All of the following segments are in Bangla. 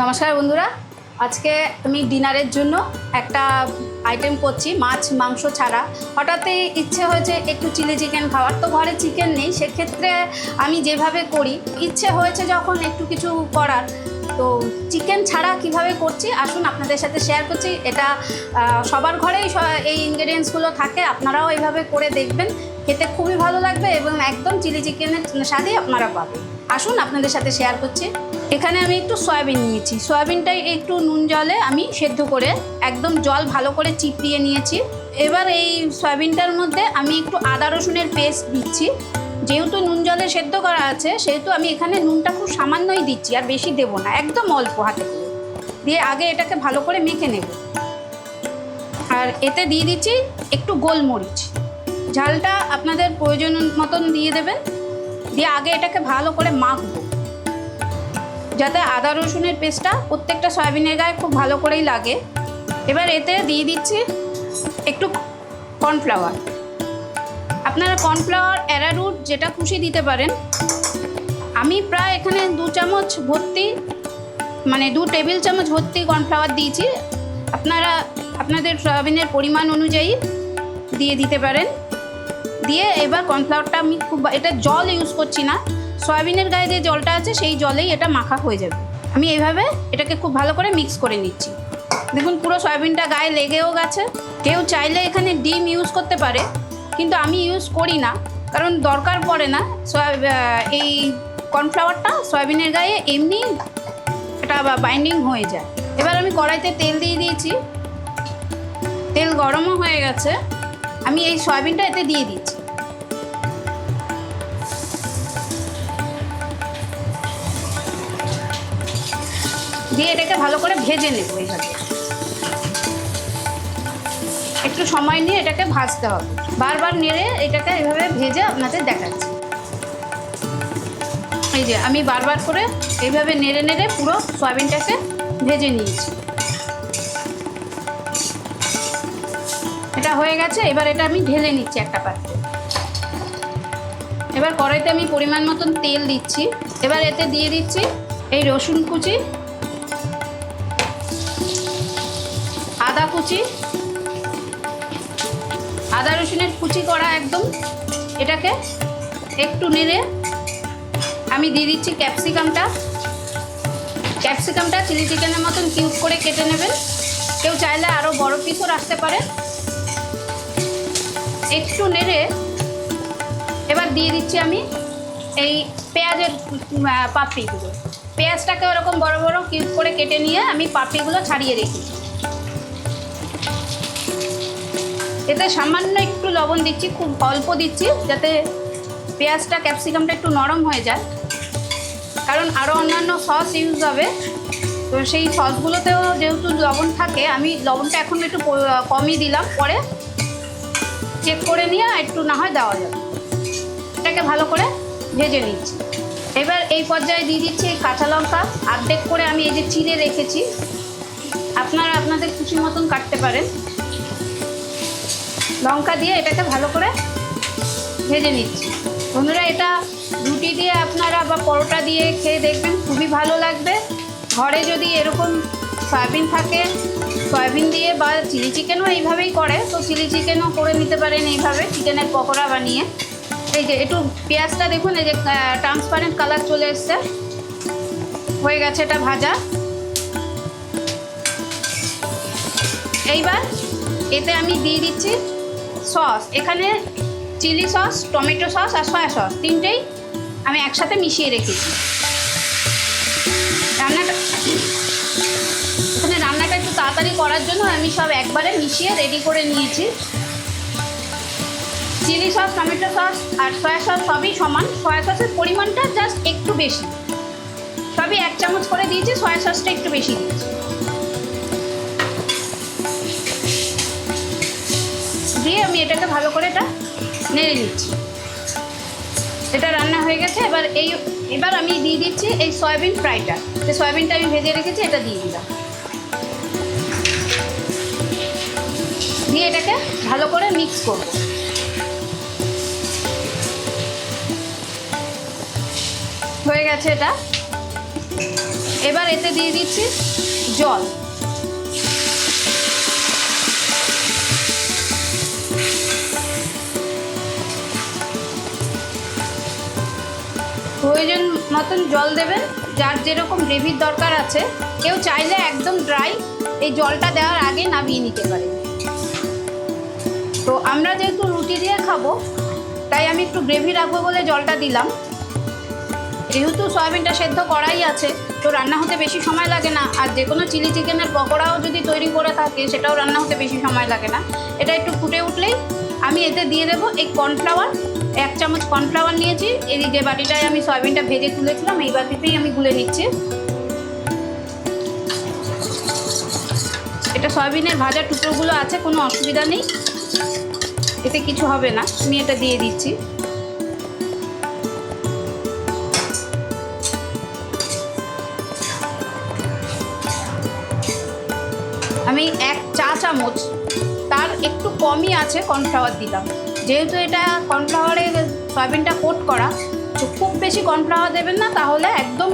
নমস্কার বন্ধুরা। আজকে আমি ডিনারের জন্য একটা আইটেম করছি, মাছ, মাংস ছাড়া। হঠাৎই ইচ্ছে হয়েছে একটু চিলি চিকেন খাওয়ার। তো ঘরে চিকেন নেই, সেক্ষেত্রে আমি যেভাবে করি, ইচ্ছে হয়েছে যখন একটু কিছু করার। তো চিকেন ছাড়া কীভাবে করছি? আসুন আপনাদের সাথে শেয়ার করছি। এটা সবার ঘরেই এই ইনগ্রেডিয়েন্টসগুলো থাকে, আপনারাও এইভাবে করে দেখবেন। খেতে খুবই ভালো লাগবে এবং একদম চিলি চিকেনের স্বাদই আপনারা পাবেন। আসুন আপনাদের সাথে শেয়ার করছি। এখানে আমি একটু সয়াবিন নিয়েছি। সয়াবিনটাই একটু নুন জলে আমি সেদ্ধ করে একদম জল ভালো করে চিপিয়ে নিয়েছি। এবার এই সয়াবিনটার মধ্যে আমি একটু আদা রসুনের পেস্ট দিচ্ছি। যেহেতু নুন জলে সেদ্ধ করা আছে, সেহেতু আমি এখানে নুনটা খুব সামান্যই দিচ্ছি, আর বেশি দেবো না। একদম অল্প হাতে দিয়ে আগে এটাকে ভালো করে মেখে নেব। আর এতে দিয়ে দিচ্ছি একটু গোলমরিচ। ঝালটা আপনাদের প্রয়োজন মতন দিয়ে দেবেন। দিয়ে আগে এটাকে ভালো করে মাখবো। যাতে আদা রসুনের পেস্টটা প্রত্যেকটা সয়াবিনের গায়ে খুব ভালো করেই লাগে। এবার এতে দিয়ে দিচ্ছি একটু কর্নফ্লাওয়ার। আপনারা কর্নফ্লাওয়ার, অ্যারারুট, যেটা খুশি দিতে পারেন। আমি প্রায় এখানে দু চামচ ভর্তি মানে দু টেবিল চামচ ভর্তি কর্নফ্লাওয়ার দিয়েছি। আপনারা, আপনাদের সয়াবিনের পরিমাণ অনুযায়ী দিয়ে দিতে পারেন। দিয়ে এবার কর্নফ্লাওয়ারটা আমি খুব এটা জল ইউজ করছি না। সয়াবিনের গায়ে যে জলটা আছে, সেই জলেই এটা মাখা হয়ে যাবে। আমি এইভাবে এটাকে খুব ভালো করে মিক্স করে নিচ্ছি। দেখুন, পুরো সয়াবিনটা গায়ে লেগেও গেছে। কেউ চাইলে এখানে ডিম ইউজ করতে পারে, কিন্তু আমি ইউজ করি না, কারণ দরকার পড়ে না। এই কর্নফ্লাওয়ারটা সয়াবিনের গায়ে এমনি এটা বাইন্ডিং হয়ে যায়। এবার আমি কড়াইতে তেল দিয়ে দিয়েছি। তেল গরমও হয়ে গেছে। আমি এই সয়াবিনটা এতে দিয়ে দিচ্ছি। দিয়ে এটাকে ভালো করে ভেজে নেব এইভাবে একটু সময় নিয়ে এটাকে ভাজতে হবে। বারবার নেড়ে এটাকে এভাবে ভেজে আপনাদের দেখাচ্ছি। এই যে, আমি বারবার করে এইভাবে নেড়ে নেড়ে পুরো সয়াবিনটাকে ভেজে নিয়েছি। এটা হয়ে গেছে, এবার এটা আমি ঢেলে নিচ্ছি একটা পাত্রে। এবার কড়াইতে আমি পরিমাণ মতন তেল দিচ্ছি। এবার এতে দিয়ে দিচ্ছি এই রসুন কুচি কুচি। আদা রসুনের কুচি করা একদম। এটাকে একটু নেড়ে আমি দিয়ে দিচ্ছি ক্যাপসিকামটা। ক্যাপসিকামটা চিলি চিকেনের মতন কিউব করে কেটে নেবেন। কেউ চাইলে আরও বড় পিসও রাখতে পারে। একটু নেড়ে এবার দিয়ে দিচ্ছি আমি এই পেঁয়াজের পাপড়িগুলো। পেঁয়াজটাকে ওরকম বড় বড় কিউব করে কেটে নিয়ে আমি পাপড়িগুলো ছাড়িয়ে রেখেছি। এতে সামান্য একটু লবণ দিচ্ছি, খুব অল্প দিচ্ছি, যাতে পেঁয়াজটা, ক্যাপসিকামটা একটু নরম হয়ে যায়। কারণ আরও অন্যান্য সস ইউজ হবে। তো সেই সসগুলোতেও যেহেতু লবণ থাকে, আমি লবণটা এখন একটু কমই দিলাম। পরে চেক করে নিয়ে একটু না হয় দেওয়া যাবে। এটাকে ভালো করে ভেজে নিচ্ছি। এবার এই পর্যায়ে দিয়ে দিচ্ছি এই কাঁচা লঙ্কা। আর্ধেক করে আমি এই যে চিড়ে রেখেছি। আপনারা, আপনাদের খুশি মতন কাটতে পারেন। লঙ্কা দিয়ে এটাকে ভালো করে ভেজে নিচ্ছি। বন্ধুরা, এটা রুটি দিয়ে আপনারা বা পরোটা দিয়ে খেয়ে দেখবেন, খুবই ভালো লাগবে। ঘরে যদি এরকম সয়াবিন থাকে, সয়াবিন দিয়ে বা চিলি চিকেনও এইভাবেই করে। তো চিলি চিকেনও করে নিতে পারেন এইভাবে, চিকেনের পকোড়া বানিয়ে। এই যে, একটু পেঁয়াজটা দেখুন, এই যে ট্রান্সপারেন্ট কালার চলে এসছে। হয়ে গেছে এটা ভাজা। এইবার এতে আমি দিয়ে দিচ্ছি সস। এখানে চিলি সস, টমেটো সস আর সয়া সস। তিনটেই আমি একসাথে মিশিয়ে রেখেছি। রান্নাটা এখানে রান্নাটা একটু তাড়াতাড়ি করার জন্য আমি সব একবারে মিশিয়ে রেডি করে নিয়েছি। চিলি সস, টমেটো সস আর সয়া সস সবই সমান। সয়া সসের পরিমাণটা জাস্ট একটু বেশি। সবই এক চামচ করে দিয়েছি, সয়া সসটা একটু বেশি দিয়েছি। দিয়ে আমি এটাকে ভালো করে এটা নেড়ে নিচ্ছি এটা রান্না হয়ে গেছে, এবার এই, এবার আমি দিয়ে দিচ্ছি এই সয়াবিন ফ্রাইটা। যে সয়াবিনটা আমি ভেজে রেখেছি, এটা দিয়ে দিলাম। দিয়ে এটাকে ভালো করে মিক্স করব। হয়ে গেছে এটা। এবার এতে দিয়ে দিচ্ছি জল। প্রয়োজন মতন জল দেবেন, যার যেরকম গ্রেভির দরকার আছে। কেউ চাইলে একদম ড্রাই এই জলটা দেওয়ার আগে নামিয়ে নিতে পারে তো আমরা যেহেতু রুটি দিয়ে খাব, তাই আমি একটু গ্রেভি রাখব বলে জলটা দিলাম। যেহেতু সয়াবিনটা সেদ্ধ করাই আছে, তো রান্না হতে বেশি সময় লাগে না। আর যে কোনো চিলি চিকেনের পকোড়াও যদি তৈরি করে থাকে, সেটাও রান্না হতে বেশি সময় লাগে না। এটা একটু ফুটে উঠলেই আমি এতে দিয়ে দেবো এই কর্নফ্লাওয়ার এক চামচ কর্নফ্লাওয়ার নিয়েছি এই যে বাটিটায় আমি সয়াবিনটা ভেজে তুলেছিলাম, এই বাটিতেই আমি গুলে নিচ্ছি। এটা সয়াবিনের ভাজা টুকরোগুলো আছে, কোনো অসুবিধা নেই। এতে কিছু হবে না, আমি এটা দিয়ে দিচ্ছি। আমি এক চা চামচ, তার একটু কমই আছে কর্নফ্লাওয়ার দিলাম। যেহেতু এটা কর্নফ্লাওয়ারে সয়াবিনটা কোট করা খুব বেশি কর্নফ্লাওয়ার দেবেন না তাহলে একদম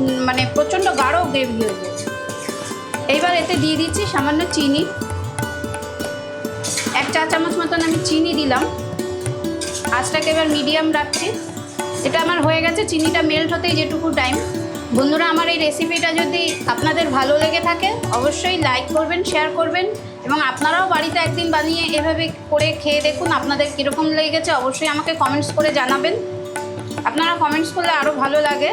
উম, মানে প্রচণ্ড গাঢ় গ্রেভি হয়ে যাবে এইবার এতে দিয়ে দিচ্ছি সামান্য চিনি। এক চা চামচ মতন আমি চিনি দিলাম। আঁচটাকে এবার মিডিয়াম রাখছি। এটা আমার হয়ে গেছে চিনিটা মেল্ট হতেই যেটুকু টাইম। বন্ধুরা আমার এই রেসিপিটা যদি আপনাদের ভালো লেগে থাকে অবশ্যই লাইক করবেন শেয়ার করবেন। এবং আপনারাও বাড়িতে একদিন বানিয়ে এভাবে করে খেয়ে দেখুন আপনাদের কীরকম লেগেছে, অবশ্যই আমাকে কমেন্টস করে জানাবেন। আপনারা কমেন্টস করলে আরও ভালো লাগে।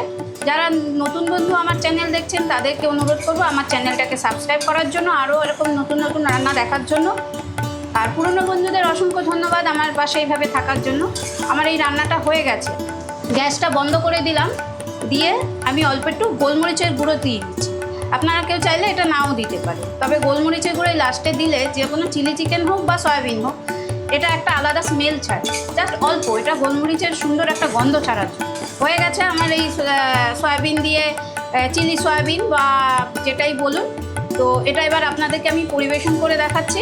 যারা নতুন বন্ধু আমার চ্যানেল দেখছেন, তাদেরকে অনুরোধ করব আমার চ্যানেলটাকে সাবস্ক্রাইব করার জন্য আরও এরকম নতুন নতুন রান্না দেখার জন্য। আর পুরনো বন্ধুদের অসংখ্য ধন্যবাদ আমার পাশে এইভাবে থাকার জন্য। আমার এই রান্নাটা হয়ে গেছে। গ্যাসটা বন্ধ করে দিলাম। দিয়ে আমি অল্প একটু গোলমরিচের গুঁড়ো দিয়ে দিচ্ছি। আপনারা কেউ চাইলে এটা নাও দিতে পারে তবে গোলমরিচের গুঁড়ো এই লাস্টে দিলে যে কোনো চিলি চিকেন হোক বা সয়াবিন হোক, এটা একটা আলাদা স্মেল ছাড়ে। জাস্ট অল্প, এটা গোলমরিচের সুন্দর একটা গন্ধ ছাড়ার। হয়ে গেছে আমার এই সয়াবিন দিয়ে চিলি সয়াবিন বা যেটাই বলুন। তো এটা এবার আপনাদেরকে আমি পরিবেশন করে দেখাচ্ছি।